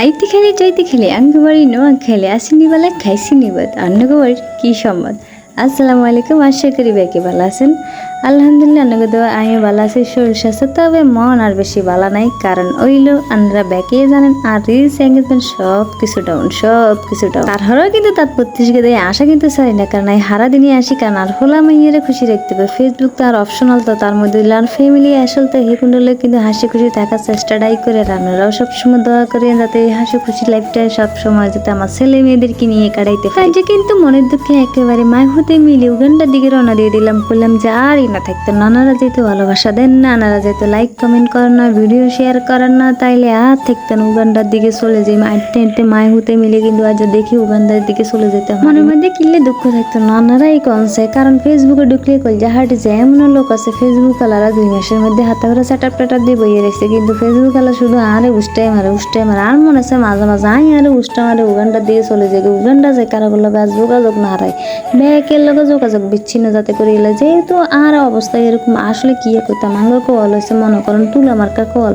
আইতে খেলে যাইতে খেলে আঙ্গ বাড়ি নোয়া খেলে আসি বেলা খাইছি নিবাদ অন্যকে বাড়ির কি সম্মত আসসালামু আলাইকুম, আশা করি ব্যাকে ভালো আছেন। আলহামদুলিল্লাহ দেওয়া আমি ভালো আছি, শরীর স্বাস্থ্য, তবে মন আর বেশি ভালো নাই, কারণ ওইলো আপনারা ব্যাকে জানেন, আর রিলস এঙ্গেজমেন্ট সব কিছু ডাউন সব কিছু ডাউন তারপরেও কিন্তু তার প্রতিষ্ঠিত দেয় আশা কিন্তু চাই না, কারণ এই হারা দিনই আসি, কারণ আর হোলা মাইয়ারে খুশি রাখতে হবে। ফেসবুক তো আর অপশনাল তো, তার মধ্যে আর ফ্যামিলি আসল তো হে কুণ্ডলে কিন্তু হাসি খুশি থাকার চেষ্টাটাই করে রান্নারাও সবসময় দোয়া করেন যাতে এই হাসি খুশি লাইফটা সবসময় যাতে আমার ছেলে মেয়েদেরকে নিয়ে কাটাইতে পারি। যে কিন্তু মনের দুঃখে একেবারে মায় হতে মিলে উগান্ডার দিকে রওনা দিয়ে দিলাম, বললাম, যে আরই না থাকতো নানারা যেহেতু ভালোবাসা দেন নানারা যেহেতু লাইক কমেন্ট করেন না ভিডিও শেয়ার করেন না, তাইলে আর থাকতেন উগান্ডার দিকে চলে যাই। মাইতে হেঁটে মায় হতে মিলে কিন্তু আজ দেখি উগান্ডার দিকে চলে যেতে মনের মধ্যে কিনলে দুঃখ থাকতো, নানারাই কনসে কারণ ফেসবুকে ঢুকলে কল যাহাটি যে এমন লোক আছে ফেসবুক আলারা দুই মাসের মধ্যে হাতে করে চাটাপ টাটাপ দিয়ে বইয়ে রেখেছে, কিন্তু ফেসবুক আলা শুধু আরে উষ্টাই মারে উষ্টাই মারে, আর মনে আছে মাঝে মাঝে আই আরে উষ্টা মারে, উগান্ডার দিকে চলে যায় উগান্ডা যায় কারোর লগে আজ যোগাযোগ না হারায় ব্যাকের লগে যোগাযোগ বিচ্ছিন্ন যাতে করে এলে, যেহেতু আর অবস্থা এরকম। আসলে কি করতাম? আঙ্গা কল হয়েছে মনে করেন তুলা মার্কা কল।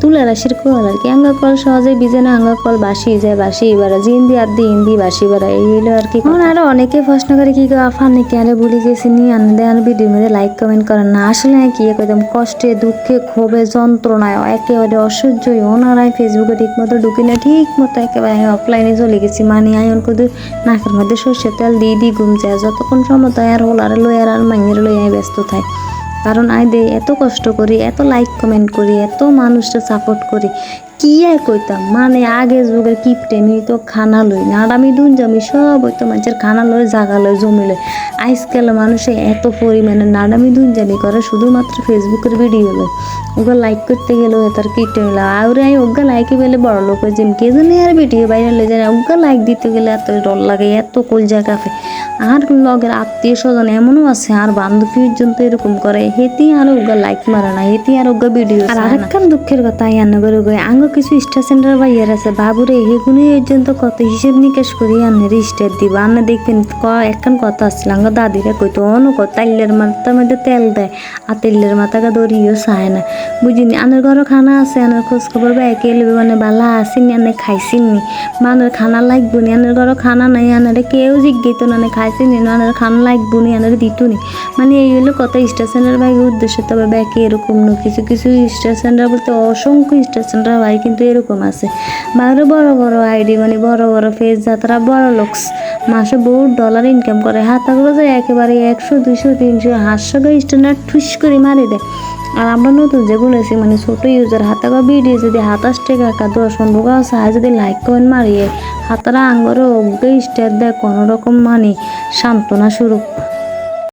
তুলা রাশির কল আর কি। আঙ্গা কল সহজে বিজে না আঙ্গা কল বাসি যায়, বাসি এবার জিন্দি আর দি হিন্দি বাসি বেড়া এই হলো আর কি এখন আরও অনেকে প্রশ্ন করে কি গো আফা নাকি আরে ভুলে গেছি নি আনন্দে আর ভিডিওর মধ্যে লাইক কমেন্ট করেন না। আসলে কি করতাম কষ্টে, দুঃখে, ক্ষোভে, যন্ত্রণায় একেবারে অসহ্যই। ওনারাই ফেসবুকে ঠিক মতো ঢুকি না ঠিক মতো একেবারে আমি অফলাইনে চলে গেছি। মানে আমি অনেক নাকের মধ্যে সর্ষের তেল দিয়ে দিয়ে ঘুম যায় যতক্ষণ সময় তাই আর লই আর আর মাইয়ের লই আমি ব্যস্ত থাই কারণ আই দে এত কষ্ট করি, এত লাইক কমেন্ট করি, এত মানুষটা সাপোর্ট করি। কি আর কইতাম? মানে আগে যুগের কিপটে নি তো খানা লই না। আর আমি দুন জমি সব হইতো মানুষের খানা লই জাগা লই জমি লই। আজকাল মানুষে এত পরিমাণে নাডামি দুন জামি করে শুধুমাত্র ফেসবুকের ভিডিও লই। ওগুলো লাইক করতে গেলেও তার কিটে মিলা আর আমি ওগা লাইকে পেলে বড় লোক যে কে জানি আর ভিডিও বাইরে লই যায় ওগা লাইক দিতে গেলে এত ডর লাগে এত কলজা কাফে আর লগের আত্মীয় স্বজন এমনও আছে আর বান্ধবী পর্যন্ত এরকম করে। হেতি আর ওগা লাইক মারে না হেতি আর ওগা ভিডিও আর আরেকখান দুঃখের কথা আন্ন করে আঙ্গ কিছু স্টার সেন্টার বাইয়ার আছে। বাবুরে হেগুনি পর্যন্ত কত হিসেব নিকাশ করি আন্নের স্টার দিব। আন্ন দেখবেন ক, একখান কথা আঙ্গ দাদিরা কইতো অন্য কত, তাইলের মাথার মধ্যে তেল দেয়। আর তেলের মাথাকে দরিও চায় না। বুঝিনি, আনের ঘরও খানা আছে, আনের খোঁজ খবর ব্যাকে এলবে মানে বালা আসিনি আনে খাইছিনি মানের খানা লাগবো নি, আনের ঘরও খানা নাই, আনারে কেউ জিজ্ঞেত না খাইছিনি না, আনের খানা লাগবো নি, আনারে দিতু নি। মানে এই হলো কত স্টেশনের বাইক উদ্দেশ্য। তবে ব্যাকে এরকম না, কিছু কিছু স্টেশনরা বলতে অসংখ্য স্টেশনরা ভাই কিন্তু এরকম আছে। বাইরে বড় বড় আইডি মানে বড় বড় ফেস যাত্রা বড় লোকস মাসে বহুত ডলার ইনকাম করে। হাতাগুলো যে একেবারে একশো, দুইশো, তিনশো, হাতশো স্ট্যান্ডার্ড ঠুস করে মারি দেয়। আর আমরা নতুন যেগুলো আছি মানে ছোট ইউজার হাতে বা ভিডিও যদি হাতাশ টাকা একা দশ পনেরো সাহায্য যদি লাইক কমেন্ট মারিয়ে, হাতারা আঙ্গরে অজ্ঞ স্টার দেয়, কোনো রকম মানে সান্ত্বনা স্বরূপ।